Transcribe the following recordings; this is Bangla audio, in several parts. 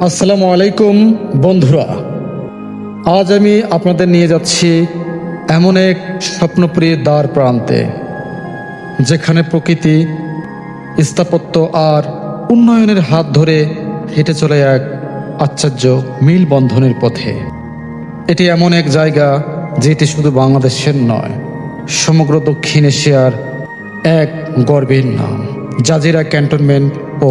আসসালামু আলাইকুম, বন্ধুরা। আজ আমি আপনাদের নিয়ে যাচ্ছি এমন এক স্বপ্নপ্রিয় দ্বার প্রান্তে, যেখানে প্রকৃতি, স্থাপত্য আর উন্নয়নের হাত ধরে হেঁটে চলে এক আশ্চর্য মিল বন্ধনের পথে। এটি এমন এক জায়গা যেটি শুধু বাংলাদেশের নয়, সমগ্র দক্ষিণ এশিয়ার এক গর্বের নাম, জাজিরা ক্যান্টনমেন্ট ও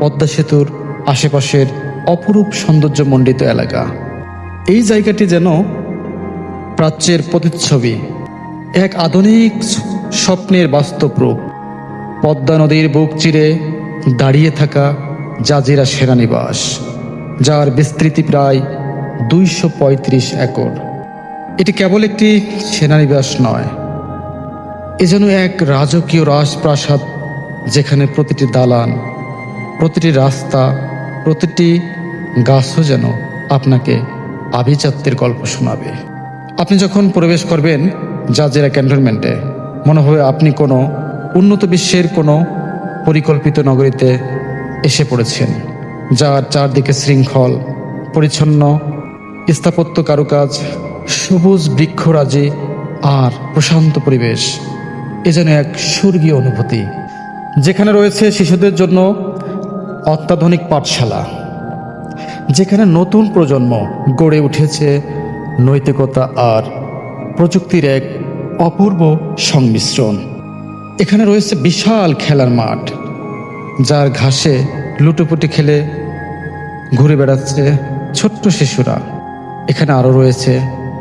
পদ্মা সেতুর আশেপাশের অপরূপ সৌন্দর্যমণ্ডিত এলাকা। এই জায়গাটি যেন প্রাচ্যের প্রতিচ্ছবি, এক আধুনিক স্বপ্নের বাস্তব রূপ। পদ্মা নদীর বুক চিরে দাঁড়িয়ে থাকা জাজিরা সেনানিবাস, যার বিস্তৃতি প্রায় দুইশো পঁয়ত্রিশ একর। এটি কেবল একটি সেনানিবাস নয়, এ যেন এক রাজকীয় রাজপ্রাসাদ, যেখানে প্রতিটি দালান, প্রতিটি রাস্তা, প্রতিটি গাছও যেন আপনাকে আভিজাত্যের গল্প শোনাবে। আপনি যখন প্রবেশ করবেন জাজেরা ক্যান্টনমেন্টে, মনে হবে আপনি কোনো উন্নত বিশ্বের কোনো পরিকল্পিত নগরীতে এসে পড়েছেন, যার চারদিকে শৃঙ্খল, পরিচ্ছন্ন, স্থাপত্য কারুকাজ, সবুজ বৃক্ষরাজি আর প্রশান্ত পরিবেশ। এ যেন এক স্বর্গীয় অনুভূতি, যেখানে রয়েছে শিশুদের জন্য অত্যাধুনিক পাঠশালা। যেখানে নতুন প্রজন্ম গড়ে উঠেছে নৈতিকতা আর প্রযুক্তির এক অপূর্ব সংমিশ্রণ। এখানে রয়েছে বিশাল খেলার মাঠ, যার ঘাসে লুটোপুটি খেলে ঘুরে বেড়াচ্ছে ছোট্ট শিশুরা। এখানে আরও রয়েছে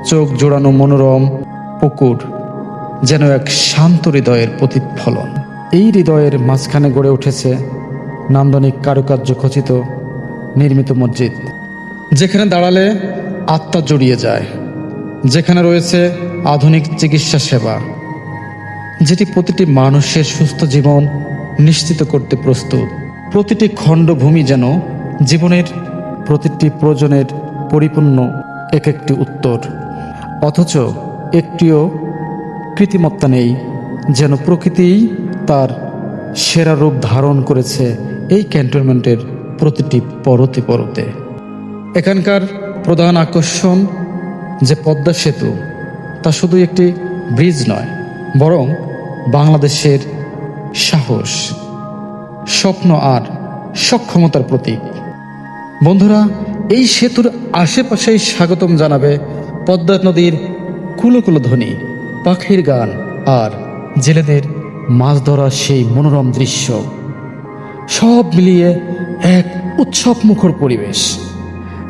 চোখ জোড়ানো মনোরম পুকুর, যেন এক শান্ত হৃদয়ের প্রতিফলন। এই হৃদয়ের মাঝখানে গড়ে উঠেছে নান্দনিক কারুকার্য খচিত নির্মিত মসজিদ, যেখানে দাঁড়ালে আত্মা জড়িয়ে যায়, যেখানে রয়েছে আধুনিক চিকিৎসা সেবা, যেটি প্রতিটি মানুষের সুস্থ জীবন নিশ্চিত করতে প্রস্তুত। প্রতিটি খণ্ডভূমি যেন জীবনের প্রতিটি প্রয়োজনের পরিপূর্ণ এক একটি উত্তর, অথচ একটিও কৃতিমত্তা নেই যেন প্রকৃতিই তার সেরা রূপ ধারণ করেছে এই ক্যান্টনমেন্টের প্রতিটি পরতে পরতে। এখানকার প্রধান আকর্ষণ যে পদ্মা সেতু, তা শুধু একটি ব্রিজ নয়, বরং বাংলাদেশের সাহস, স্বপ্ন আর সক্ষমতার প্রতীক। বন্ধুরা, এই সেতুর আশেপাশেই স্বাগতম জানাবে পদ্মা নদীর কুলো কুলো ধ্বনি, পাখির গান আর জেলেদের মাছ ধরার সেই মনোরম দৃশ্য। সব মিলিয়ে এক উৎসব মুখর পরিবেশ।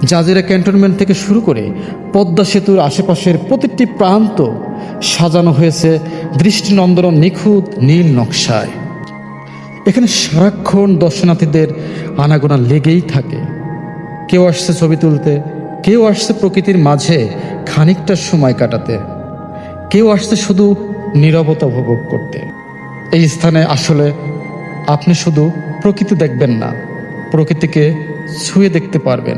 জাজিরা ক্যান্টনমেন্ট থেকে শুরু করে পদ্মা সেতুর আশেপাশের প্রতিটি প্রান্ত সাজানো হয়েছে দৃষ্টিনন্দন নিখুঁত নীল নকশায়। এখানে সারাক্ষণ দর্শনার্থীদের আনাগোনা লেগেই থাকে। কেউ আসছে ছবি তুলতে, কেউ আসছে প্রকৃতির মাঝে খানিকটা সময় কাটাতে। কেউ আসছে শুধু নীরবতা উপভোগ করতে। এই স্থানে আসলে আপনি শুধু প্রকৃতি দেখবেন না, প্রকৃতিকে ছুঁয়ে দেখতে পারবেন।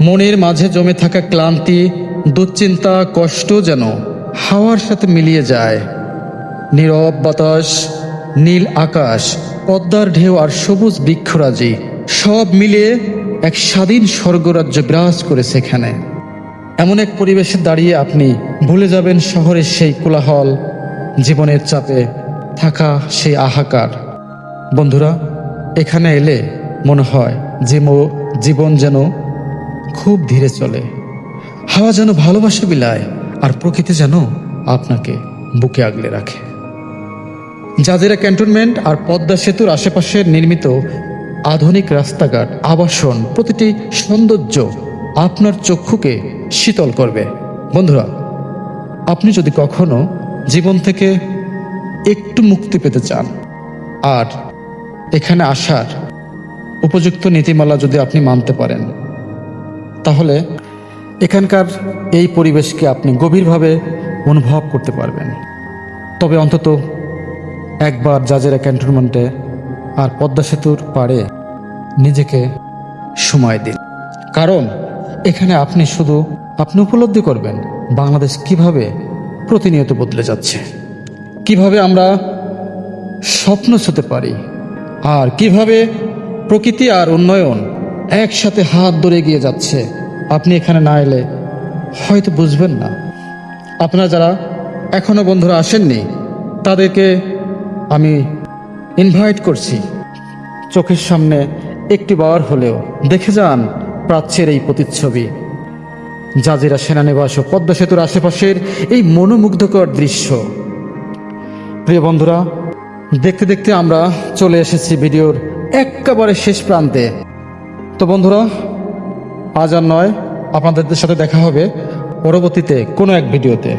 মনের মাঝে জমে থাকা ক্লান্তি, দুশ্চিন্তা, কষ্ট যেন হাওয়ার সাথে মিলিয়ে যায়। নীরব বাতাস, নীল আকাশ, পদ্মার ঢেউ আর সবুজ বৃক্ষরাজি সব মিলিয়ে এক স্বাধীন স্বর্গরাজ্য বিরাজ করেছে এখানে। এমন এক পরিবেশে দাঁড়িয়ে আপনি ভুলে যাবেন শহরের সেই কোলাহল, জীবনের চাপে থাকা সেই আহাকার। বন্ধুরা, এখানে এলে মনে হয় যে মো- জীবন যেন খুব ধীরে চলে। হাওয়া যেন ভালোবাসা বিলায় আর প্রকৃতি যেন আপনাকে বুকে আগলে রাখে। জাজিরা ক্যান্টনমেন্ট আর পদ্মা সেতুর আশেপাশে নির্মিত আধুনিক রাস্তাঘাট, আবাসন প্রতিটি সৌন্দর্য আপনার চক্ষুকে শীতল করবে। বন্ধুরা, আপনি যদি কখনো জীবন থেকে একটু মুক্তি পেতে চান, আর এখানে আসার উপযুক্ত নীতিমালা যদি আপনি মানতে পারেন, তাহলে এখানকার এই পরিবেশকে আপনি গভীরভাবে অনুভব করতে পারবেন। তবে অন্তত একবার জাজেরা ক্যান্টনমেন্টে আর পদ্মা সেতুর পাড়ে নিজেকে সময় দিন। কারণ এখানে আপনি শুধু, আপনি উপলব্ধি করবেন বাংলাদেশ কীভাবে প্রতিনিয়ত বদলে যাচ্ছে। কীভাবে আমরা স্বপ্ন ছুতে পারি আর কীভাবে? প্রকৃতি আর উন্নয়ন একসাথে হাত ধরে এগিয়ে যাচ্ছে। আপনি এখানে না এলে হয়তো বুঝবেন না। আপনারা যারা এখনও বন্ধুরা আসেননি, তাদেরকে আমি ইনভাইট করছি। চোখের সামনে একটি বার হলেও দেখে যান প্রাচ্যের এই প্রতিচ্ছবি। জাজিরা সেনানিবাস ও পদ্মা সেতুর আশেপাশের এই মনোমুগ্ধকর দৃশ্য। প্রিয় বন্ধুরা দেখতে দেখতে আমরা চলে এসেছি ভিডিওর একেবারে শেষ প্রান্তে। তো বন্ধুরা, আজ আর নয়, আপনাদের সাথে দেখা হবে পরবর্তীতে কোনো এক ভিডিওতে।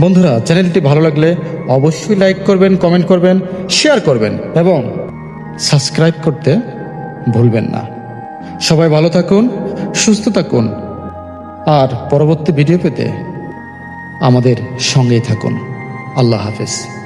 বন্ধুরা, চ্যানেলটি ভালো লাগলে অবশ্যই লাইক করবেন, কমেন্ট করবেন, শেয়ার করবেন এবং সাবস্ক্রাইব করতে ভুলবেন না। সবাই ভালো থাকুন, সুস্থ থাকুন আর পরবর্তী ভিডিও পেতে আমাদের সঙ্গেই থাকুন। আল্লাহ হাফেজ।